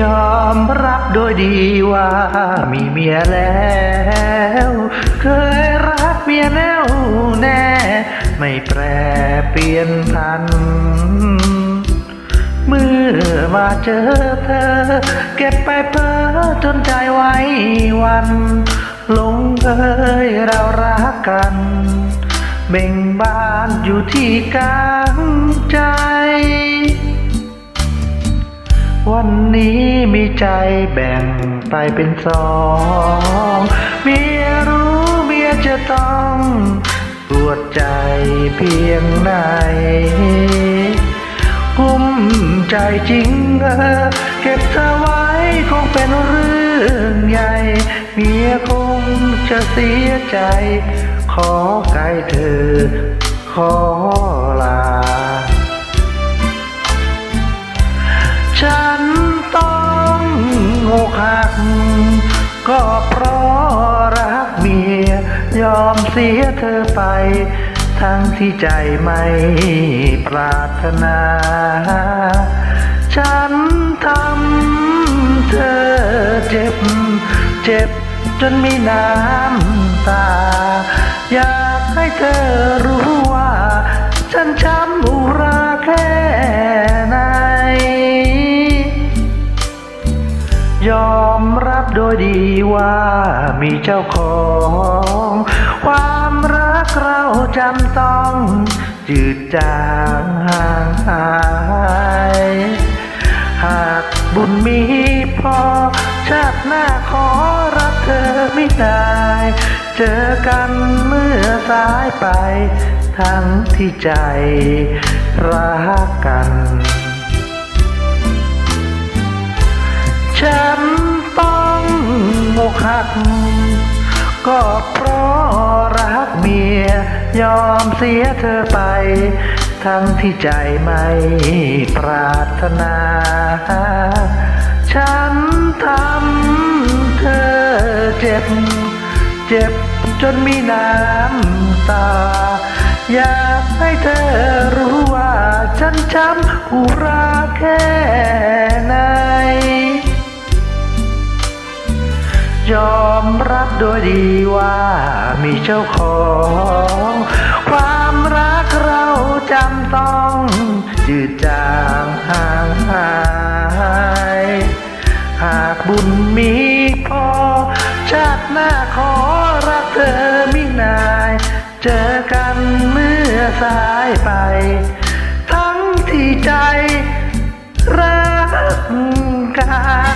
ยอมรับโดยดีว่ามีเมียแล้ว เคยรักเมียแน่วแน่ ไม่แปรเปลี่ยนพัน เมื่อมาเจอเธอ เก็บไปเพ้อจนใจไว้วันลงเอยเรารักกัน เบ่งบานอยู่ที่กลางใจ วันนี้มีใจแบ่งไปเป็นสองเมียรู้เมียจะต้องปวดใจเพียงไหนกุ้มใจจริงเออเก็บเธอไว้คงเป็นเรื่องใหญ่ เมียคงจะเสียใจ ขอไกลเธอ ขอลาฉั ก็เพราะรักเมีย ยอมเสียเธอไป ทั้งที่ใจไม่ปรารถนา ฉันทำเธอเจ็บ เจ็บจนมีน้ำตา อยากให้เธอรู้ว่า ฉันช้ำอุรา โดยดีว่ามีเจ้าของ ความรักเราจำต้องจืดจางห่างหายหากบุญมีพอ ชาติหน้าขอรักเธอไม่ได้ เจอกันเมื่อสายไป ทั้งที่ใจรักกันฉันต้องอก หัก ก็เพราะรักเมีย ยอมเสียเธอไป ทั้งที่ใจไม่ปรารถนา ฉันทำเธอเจ็บ เจ็บจนมีน้ำตา อยากให้เธอรู้ว่าฉันช้ำอุราแค่ โดยดีว่ามีเจ้าของ ความรักเราจำต้องจืดจางห่างหายหากบุญมีพอ ชาติหน้าขอรักเธอมินาย เจอกันเมื่อสายไป ทั้งที่ใจรักกัน